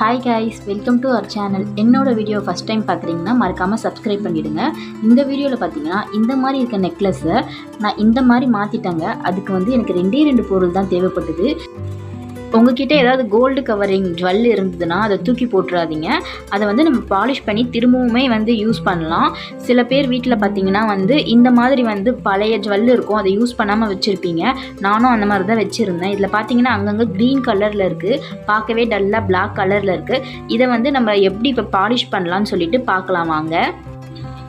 Hi guys welcome to our channel என்னோட video first time பார்க்குறீங்கன்னா மறக்காமல் சப்ஸ்கிரைப் பண்ணிவிடுங்க இந்த வீடியோவில் பார்த்தீங்கன்னா இந்த மாதிரி இருக்க நெக்லஸை நான் இந்த மாதிரி மாற்றிட்டேங்க அதுக்கு வந்து எனக்கு ரெண்டே ரெண்டு பொருள் தான் தேவைப்பட்டது. உங்ககிட்ட ஏதாவது கோல்டு கவரிங் ஜுவல் இருந்ததுன்னா அதை தூக்கி போட்டுறாதீங்க. அதை வந்து நம்ம பாலிஷ் பண்ணி திரும்பவுமே வந்து யூஸ் பண்ணலாம். சில பேர் வீட்டில் பார்த்தீங்கன்னா வந்து இந்த மாதிரி வந்து பழைய ஜுவல் இருக்கும் அதை யூஸ் பண்ணாமல் வச்சுருப்பீங்க. நானும் அந்த மாதிரி தான் வச்சுருந்தேன். இதில் பார்த்தீங்கன்னா அங்கங்கே க்ரீன் கலரில் இருக்குது பார்க்கவே டல்லாக பிளாக் கலரில் இருக்குது இதை வந்து நம்ம எப்படி இப்போ பாலிஷ் பண்ணலான்னு சொல்லிட்டு பார்க்கலாம் வாங்க.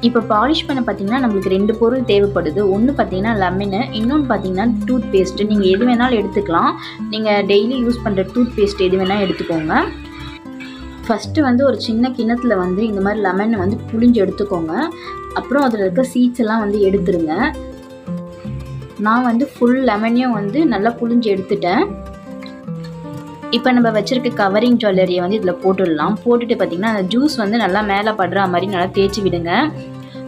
இப்போ பாலிஷ் பண்ண பார்த்தீங்கன்னா நம்மளுக்கு ரெண்டு பொருள் தேவைப்படுது. ஒன்று பார்த்தீங்கன்னா லெமனு இன்னொன்று பார்த்தீங்கன்னா டூத் பேஸ்ட்டு நீங்கள் எது வேணாலும் எடுத்துக்கலாம். நீங்கள் டெய்லி யூஸ் பண்ணுற டூத் பேஸ்ட் எது வேணால் எடுத்துக்கோங்க. ஃபஸ்ட்டு வந்து ஒரு சின்ன கிண்ணத்தில் வந்து இந்த மாதிரி லெமனை வந்து புழிஞ்சு எடுத்துக்கோங்க. அப்புறம் அதில் இருக்க சீட்ஸ் எல்லாம் வந்து எடுத்துருங்க. நான் வந்து ஃபுல் லெமனையும் வந்து நல்லா புழிஞ்சு எடுத்துட்டேன். இப்போ நம்ம வச்சுருக்க கவரிங் ஜுவல்லரியை வந்து இதில் போட்டுடலாம். போட்டுட்டு பார்த்திங்கன்னா அந்த ஜூஸ் வந்து நல்லா மேலே படுற மாதிரி நல்லா தேய்ச்சி விடுங்க.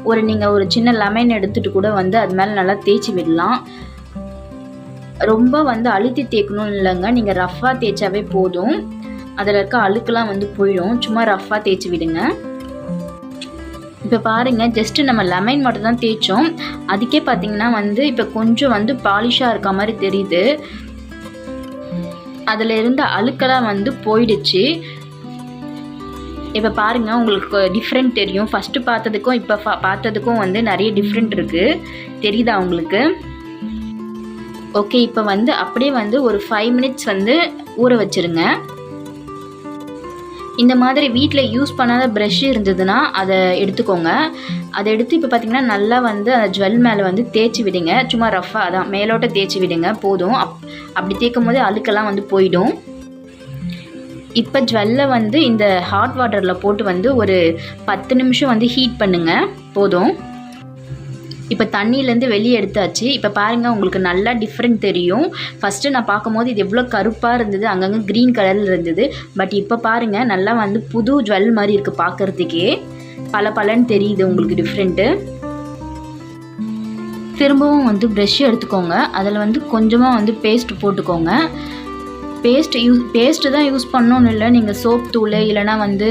ஒரு நீங்கள் ஒரு சின்ன லெமன் எடுத்துகிட்டு கூட வந்து அது மேலே நல்லா தேய்ச்சி விடலாம். ரொம்ப வந்து அழுத்தி தேய்க்கணும்னு இல்லைங்க. நீங்கள் ரஃப்பாக தேய்ச்சாவே போதும். அதில் இருக்க அழுக்கெல்லாம் வந்து போயிடும். சும்மா ரஃப்பாக தேய்ச்சி விடுங்க. இப்போ பாருங்கள் ஜஸ்ட்டு நம்ம லெமன் மட்டும் தான் தேய்ச்சோம். அதுக்கே பார்த்தீங்கன்னா வந்து இப்போ கொஞ்சம் வந்து பாலிஷாக இருக்க மாதிரி தெரியுது. அதில் இருந்த அழுக்கெல்லாம் வந்து போயிடுச்சு. இப்போ பாருங்கள் உங்களுக்கு டிஃப்ரெண்ட் தெரியும். ஃபஸ்ட்டு பார்த்ததுக்கும் இப்போ பார்த்ததுக்கும் வந்து நிறைய டிஃப்ரெண்ட் இருக்குது தெரியுதா உங்களுக்கு? ஓகே இப்போ வந்து அப்படியே வந்து ஒரு ஃபைவ் மினிட்ஸ் வந்து ஊற வச்சுருங்க. இந்த மாதிரி வீட்டில் யூஸ் பண்ணாத ப்ரஷ் இருந்ததுன்னா அதை எடுத்துக்கோங்க. அதை எடுத்து இப்போ பார்த்தீங்கன்னா நல்லா வந்து அந்த ஜுவல் மேலே வந்து தேய்ச்சி விடுங்க. சும்மா ரஃப்பாக அதான் மேலோட்ட தேய்ச்சி விடுங்க. போதும். அப் அப்படி தேய்க்கும் போது அழுக்கெல்லாம் வந்து போயிடும். இப்போ ஜுவல்லை வந்து இந்த ஹாட் வாட்டரில் போட்டு வந்து ஒரு பத்து நிமிஷம் வந்து ஹீட் பண்ணுங்கள் போதும். இப்போ தண்ணியிலேருந்து வெளியே எடுத்தாச்சு. இப்போ பாருங்கள் உங்களுக்கு நல்லா டிஃப்ரெண்ட் தெரியும். ஃபஸ்ட்டு நான் பார்க்கும்போது இது எவ்வளோ கருப்பாக இருந்தது அங்கங்கே க்ரீன் கலரில் இருந்தது. பட் இப்போ பாருங்கள் நல்லா வந்து புது ஜுவல் மாதிரி இருக்குது பார்க்குறதுக்கே. பல பலன்னு தெரியுது உங்களுக்கு டிஃப்ரெண்ட்டு திரும்பவும் வந்து ப்ரெஷ் எடுத்துக்கோங்க. அதில் வந்து கொஞ்சமாக வந்து பேஸ்ட் போட்டுக்கோங்க. பேஸ்ட் யூஸ் பேஸ்ட்டு தான் யூஸ் பண்ணணும்னு இல்லை. நீங்கள் சோப் தூள் இல்லைனா வந்து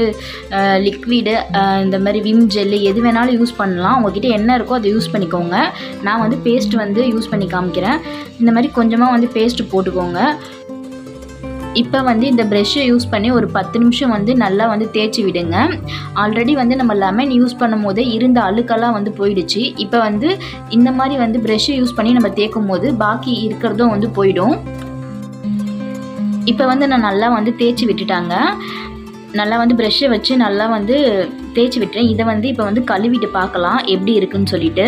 லிக்விடு இந்த மாதிரி விம் ஜெல்லு எது வேணாலும் யூஸ் பண்ணலாம். உங்ககிட்ட என்ன இருக்கோ அதை யூஸ் பண்ணிக்கோங்க. நான் வந்து பேஸ்ட் வந்து யூஸ் பண்ணி காமிக்கிறேன். இந்த மாதிரி கொஞ்சமாக வந்து பேஸ்ட்டு போட்டுக்கோங்க. இப்போ வந்து இந்த ப்ரெஷ்ஷை யூஸ் பண்ணி ஒரு பத்து நிமிஷம் வந்து நல்லா வந்து தேய்ச்சி விடுங்க. ஆல்ரெடி வந்து நம்ம லெமன் யூஸ் பண்ணும் போதே இருந்த அழுக்கெல்லாம் வந்து போயிடுச்சு. இப்போ வந்து இந்த மாதிரி வந்து ப்ரெஷ்ஷை யூஸ் பண்ணி நம்ம தேய்க்கும் போது பாக்கி இருக்கிறதும் வந்து போயிடும். இப்போ வந்து நான் நல்லா வந்து தேய்ச்சி விட்டுட்டாங்க. நல்லா வந்து ப்ரெஷ்ஷை வச்சு நல்லா வந்து தேய்ச்சி விட்டுறேன். இதை வந்து இப்போ வந்து கழுவிட்டு பார்க்கலாம். எப்படி இருக்குன்னு சொல்லிட்டு.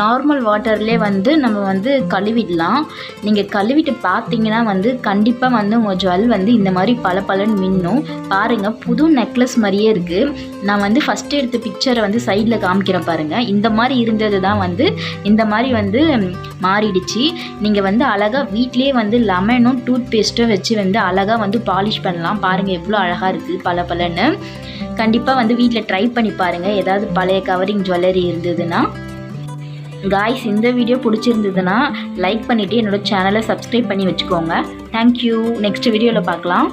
நார்மல் வாட்டர்லேயே வந்து நம்ம வந்து கழுவிடலாம். நீங்கள் கழுவிட்டு பார்த்தீங்கன்னா வந்து கண்டிப்பாக வந்து உங்கள் ஜுவல் வந்து இந்த மாதிரி பல பலன் மின்னும். பாருங்கள் புது நெக்லஸ் மாதிரியே இருக்குது நான் வந்து ஃபஸ்ட்டு எடுத்த பிக்சரை வந்து சைடில் காமிக்கிறேன் பாருங்கள் இந்த மாதிரி இருந்தது தான் வந்து இந்த மாதிரி வந்து மாறிடுச்சு. நீங்கள் வந்து அழகாக வீட்லேயே வந்து லெமனும் டூத் பேஸ்ட்டும் வச்சு வந்து அழகாக வந்து பாலிஷ் பண்ணலாம். பாருங்கள் எவ்வளோ அழகாக இருக்குது பல பலன்னு கண்டிப்பாக வந்து வீட்டில் ட்ரை பண்ணி பாருங்கள் ஏதாவது பழைய கவரிங் ஜுவல்லரி இருந்ததுன்னா. காய்ஸ் இந்த வீடியோ பிடிச்சிருந்ததுன்னா லைக் பண்ணிவிட்டு என்னோடய சேனலை சப்ஸ்கிரைப் பண்ணி வச்சுக்கோங்க. தேங்க்யூ நெக்ஸ்ட் வீடியோவில் பார்க்கலாம்.